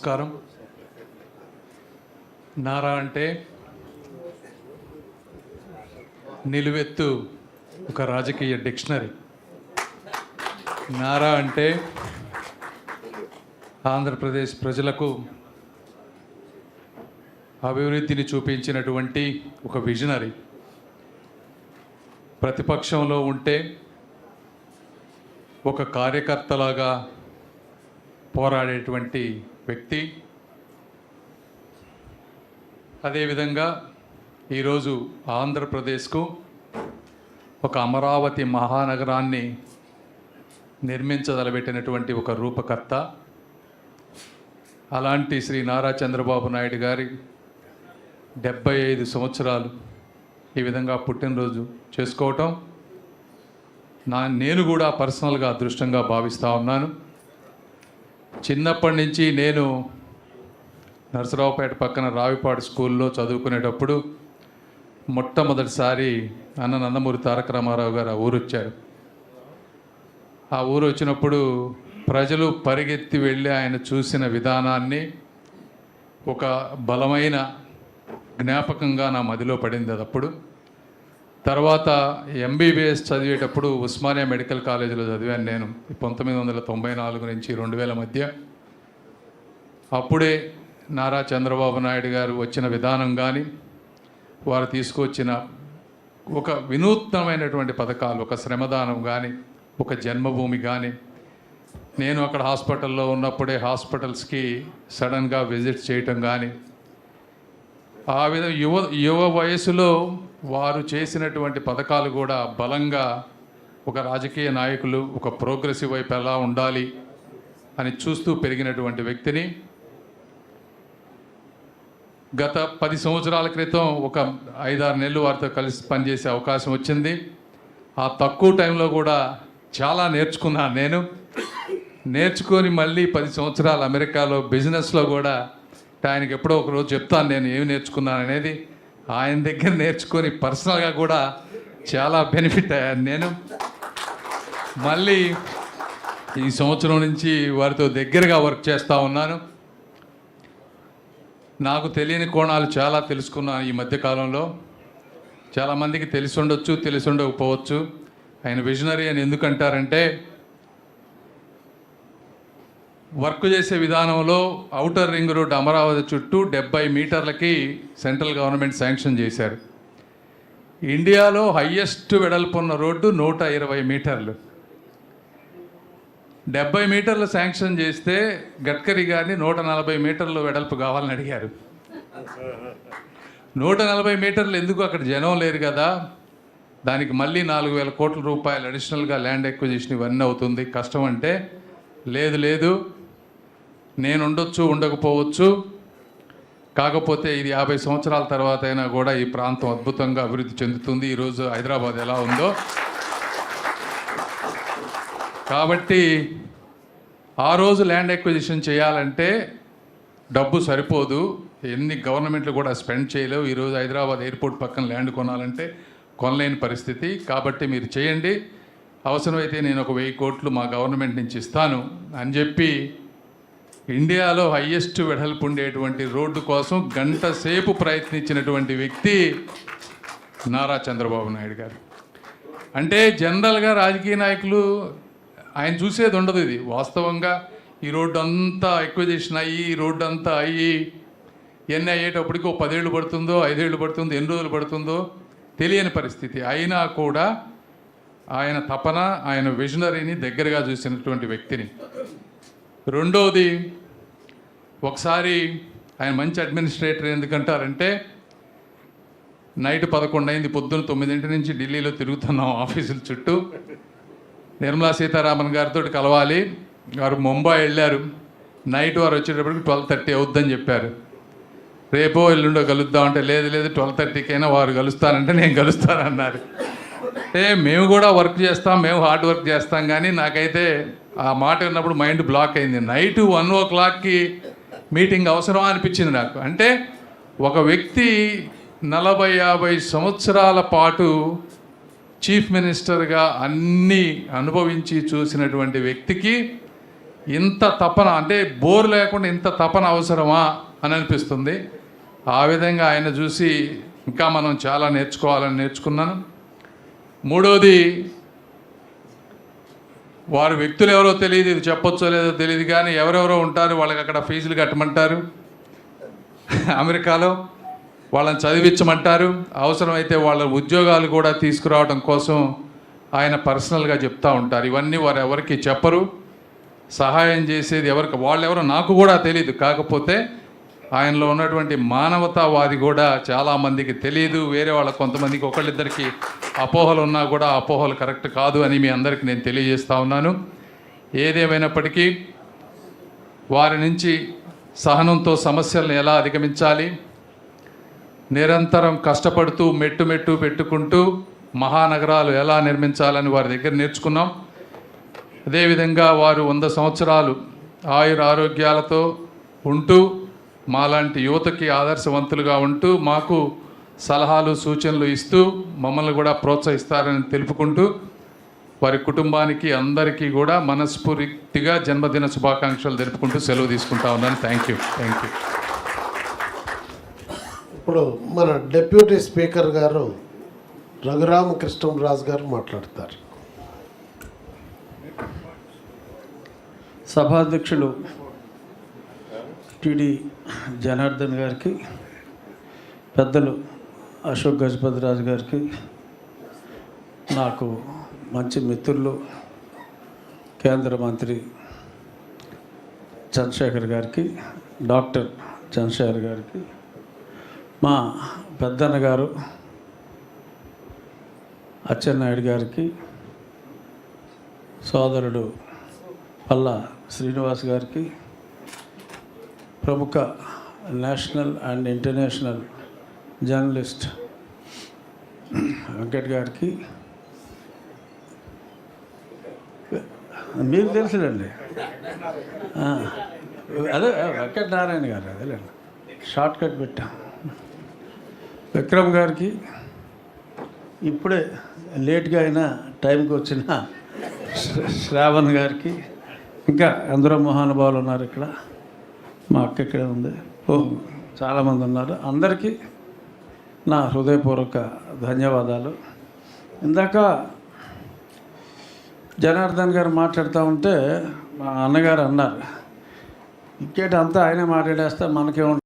నమస్కారం. నారా అంటే నిలువెత్తు ఒక రాజకీయ డిక్షనరీ. నారా అంటే ఆంధ్రప్రదేశ్ ప్రజలకు అభివృద్ధిని చూపించినటువంటి ఒక విజనరీ. ప్రతిపక్షంలో ఉంటే ఒక కార్యకర్తలాగా పోరాడేటువంటి వ్యక్తి. అదేవిధంగా ఈరోజు ఆంధ్రప్రదేశ్కు ఒక అమరావతి మహానగరాన్ని నిర్మించదలబెట్టినటువంటి ఒక రూపకర్త. అలాంటి శ్రీ నారా చంద్రబాబు నాయుడు గారి డెబ్బై ఐదు సంవత్సరాలు ఈ విధంగా పుట్టినరోజు చేసుకోవటం నా నేను కూడా పర్సనల్గా అదృష్టంగా భావిస్తూ ఉన్నాను. చిన్నప్పటి నుంచి నేను నరసరావుపేట పక్కన రావిపాడు స్కూల్లో చదువుకునేటప్పుడు మొట్టమొదటిసారి అన్న నందమూరి తారక రామారావు గారు ఆ ఊరు వచ్చారు ఆ ఊరు వచ్చినప్పుడు ప్రజలు పరిగెత్తి వెళ్ళి ఆయన చూసిన విధానాన్ని ఒక బలమైన జ్ఞాపకంగా నా మదిలో పడింది అదప్పుడు. అప్పుడు తర్వాత ఎంబీబీఎస్ చదివేటప్పుడు ఉస్మానియా మెడికల్ కాలేజీలో చదివాను నేను. పంతొమ్మిది వందల తొంభై నాలుగు నుంచి రెండు వేల మధ్య. అప్పుడే నారా చంద్రబాబు నాయుడు గారు వచ్చిన విధానం కానీ వారు తీసుకొచ్చిన ఒక వినూత్నమైనటువంటి పథకాలు ఒక శ్రమదానం కానీ ఒక జన్మభూమి కానీ నేను అక్కడ హాస్పిటల్లో ఉన్నప్పుడే హాస్పిటల్స్కి సడన్గా విజిట్ చేయటం కానీ ఆ విధంగా యువ యువ వయసులో వారు చేసినటువంటి పథకాలు కూడా బలంగా ఒక రాజకీయ నాయకులు ఒక ప్రోగ్రెసివ్ వైపు ఎలా ఉండాలి అని చూస్తూ పెరిగినటువంటి వ్యక్తిని గత పది సంవత్సరాల క్రితం ఒక ఐదారు నెలలు వారితో కలిసి పనిచేసే అవకాశం వచ్చింది. ఆ తక్కువ టైంలో కూడా చాలా నేర్చుకున్నాను నేను. నేర్చుకొని మళ్ళీ పది సంవత్సరాలు అమెరికాలో బిజినెస్లో కూడా ఆయనకి ఎప్పుడో ఒక రోజు చెప్తాను నేను ఏమి నేర్చుకున్నాను అనేది. ఆయన దగ్గర నేర్చుకొని పర్సనల్గా కూడా చాలా బెనిఫిట్ అయ్యాను నేను. మళ్ళీ ఈ సంవత్సరం నుంచి వారితో దగ్గరగా వర్క్ చేస్తూ ఉన్నాను. నాకు తెలియని కోణాలు చాలా తెలుసుకున్నాను ఈ మధ్యకాలంలో చాలామందికి తెలిసి ఉండొచ్చు తెలిసి ఉండకపోవచ్చు ఆయన విజనరీ అని ఎందుకంటారంటే వర్క్ చేసే విధానంలో ఔటర్ రింగ్ రోడ్ అమరావతి చుట్టూ డెబ్బై మీటర్లకి సెంట్రల్ గవర్నమెంట్ శాంక్షన్ చేశారు. ఇండియాలో హయ్యెస్ట్ వెడల్పున్న రోడ్డు నూట ఇరవై మీటర్లు. డెబ్బై మీటర్లు శాంక్షన్ చేస్తే గడ్కరీ గారిని నూట నలభై మీటర్లు వెడల్పు కావాలని అడిగారు. నూట నలభై మీటర్లు ఎందుకు అక్కడ జనం లేరు కదా? దానికి మళ్ళీ నాలుగు వేల కోట్ల రూపాయలు అడిషనల్గా ల్యాండ్ ఎక్విజిషన్ ఇవన్నీ అవుతుంది. కష్టం అంటే లేదు లేదు. నేను ఉండొచ్చు ఉండకపోవచ్చు. కాకపోతే ఇది యాభై సంవత్సరాల తర్వాత అయినా కూడా ఈ ప్రాంతం అద్భుతంగా అభివృద్ధి చెందుతుంది. ఈరోజు హైదరాబాద్ ఎలా ఉందో. కాబట్టి ఆ రోజు ల్యాండ్ ఎక్విజిషన్ చేయాలంటే డబ్బు సరిపోదు. ఎన్ని గవర్నమెంట్లు కూడా స్పెండ్ చేయలేవు. ఈరోజు హైదరాబాద్ ఎయిర్పోర్ట్ పక్కన ల్యాండ్ కొనాలంటే కొనలేని పరిస్థితి. కాబట్టి మీరు చేయండి. అవసరమైతే నేను ఒక వెయ్యి కోట్లు మా గవర్నమెంట్ నుంచి ఇస్తాను అని చెప్పి ఇండియాలో హయ్యెస్ట్ వెడల్పు ఉండేటువంటి రోడ్డు కోసం గంట సేపు ప్రయత్నించినటువంటి వ్యక్తి నారా చంద్రబాబు నాయుడు గారు. అంటే జనరల్గా రాజకీయ నాయకులు ఆయన చూసేది ఉండదు ఇది. వాస్తవంగా ఈ రోడ్డు అంతా ఎక్విజిషన్ అయ్యి ఈ రోడ్డు అంతా అయ్యి ఎన్ని అయ్యేటప్పటికి ఓ పదేళ్ళు పడుతుందో ఐదేళ్ళు పడుతుందో ఎన్ని రోజులు పడుతుందో తెలియని పరిస్థితి. అయినా కూడా ఆయన తపన ఆయన విజనరీని దగ్గరగా చూసినటువంటి వ్యక్తిని. రెండవది ఒకసారి ఆయన మంచి అడ్మినిస్ట్రేటర్ ఎందుకంటారంటే నైట్ పదకొండు అయింది పొద్దున్న తొమ్మిదింటి నుంచి ఢిల్లీలో తిరుగుతున్నాం ఆఫీసుల చుట్టూ. నిర్మలా సీతారామన్ గారితో కలవాలి. వారు ముంబై వెళ్ళారు. నైట్ వారు వచ్చేటప్పటికి ట్వెల్వ్ థర్టీ అవుద్దని చెప్పారు. రేపో ఎల్లుండో కలుద్దాం అంటే లేదు లేదు ట్వెల్వ్ థర్టీకైనా వారు కలుస్తారంటే నేను కలుస్తానన్నారు. అంటే మేము కూడా వర్క్ చేస్తాం మేము హార్డ్ వర్క్ చేస్తాం కానీ నాకైతే ఆ మాట విన్నప్పుడు మైండ్ బ్లాక్ అయింది. నైట్ వన్ ఓ క్లాక్కి మీటింగ్ అవసరం అనిపించింది నాకు. అంటే ఒక వ్యక్తి నలభై యాభై సంవత్సరాల పాటు చీఫ్ మినిస్టర్గా అన్నీ అనుభవించి చూసినటువంటి వ్యక్తికి ఇంత తపన అంటే బోర్ లేకుండా ఇంత తపన అవసరమా అని అనిపిస్తుంది. ఆ విధంగా ఆయన చూసి ఇంకా మనం చాలా నేర్చుకోవాలని నేర్చుకున్నాను. మూడోది వారు వ్యక్తులు ఎవరో తెలియదు ఇది చెప్పొచ్చో లేదో తెలియదు కానీ ఎవరెవరో ఉంటారు వాళ్ళకి అక్కడ ఫీజులు కట్టమంటారు. అమెరికాలో వాళ్ళని చదివించమంటారు. అవసరమైతే వాళ్ళ ఉద్యోగాలు కూడా తీసుకురావడం కోసం ఆయన పర్సనల్గా చెప్తూ ఉంటారు. ఇవన్నీ వారు ఎవరికి చెప్పరు. సహాయం చేసేది ఎవరికి వాళ్ళెవరో నాకు కూడా తెలియదు కాకపోతే ఆయనలో ఉన్నటువంటి మానవతావాది కూడా చాలామందికి తెలియదు వేరే వాళ్ళ కొంతమందికి ఒకళ్ళిద్దరికి అపోహలు ఉన్నా కూడా అపోహలు కరెక్ట్ కాదు అని మీ అందరికి నేను తెలియజేస్తా ఉన్నాను. ఏదేమైనప్పటికీ వారి నుంచి సహనంతో సమస్యలను ఎలా అధిగమించాలి? నిరంతరం కష్టపడుతూ మెట్టు మెట్టు పెట్టుకుంటూ మహానగరాలు ఎలా నిర్మించాలని వారి దగ్గర నేర్చుకున్నాం. అదేవిధంగా వారు వంద సంవత్సరాలు ఆయుర ఆరోగ్యాలతో ఉంటూ మాలాంటి యువతకి ఆదర్శవంతులుగా ఉంటూ మాకు సలహాలు సూచనలు ఇస్తూ మమ్మల్ని కూడా ప్రోత్సహిస్తారని తెలుపుకుంటూ వారి కుటుంబానికి అందరికీ కూడా మనస్ఫూర్తిగా జన్మదిన శుభాకాంక్షలు తెలుపుకుంటూ సెలవు తీసుకుంటా ఉన్నాను. థ్యాంక్ యూ థ్యాంక్ యూ ఇప్పుడు మన డిప్యూటీ స్పీకర్ గారు రఘురామకృష్ణరాజు గారు మాట్లాడతారు. సభాధ్యక్షులు టిడి జనార్దన్ గారికి పెద్దలు అశోక్ గజపతిరాజు గారికి నాకు మంచి మిత్రులు కేంద్ర మంత్రి చంద్రశేఖర్ గారికి డాక్టర్ చంద్రశేఖర్ గారికి మా పెద్దన్న గారు అచ్చెన్నాయుడు గారికి సోదరుడు పల్లా శ్రీనివాస్ గారికి ప్రముఖ national and international journalist Venkat గారికి. మీకు తెలుసులేండి. అదే వెంకట్ నారాయణ గారు అదేలేండి. షార్ట్ కట్ పెట్టాం. విక్రమ్ గారికి ఇప్పుడే లేట్గా అయినా టైంకి వచ్చిన శ్రావణ్ గారికి ఇంకా ఎందరో మహానుభావులు ఉన్నారు ఇక్కడ. మా అక్క ఇక్కడే ఉంది ఓ చాలామంది ఉన్నారు అందరికీ నా హృదయపూర్వక ధన్యవాదాలు. ఇందాక జనార్దన్ గారు మాట్లాడుతూ ఉంటే మా అన్నగారు అన్నారు ఇంకేటి అంతా ఆయనే మాట్లాడేస్తే మనకేం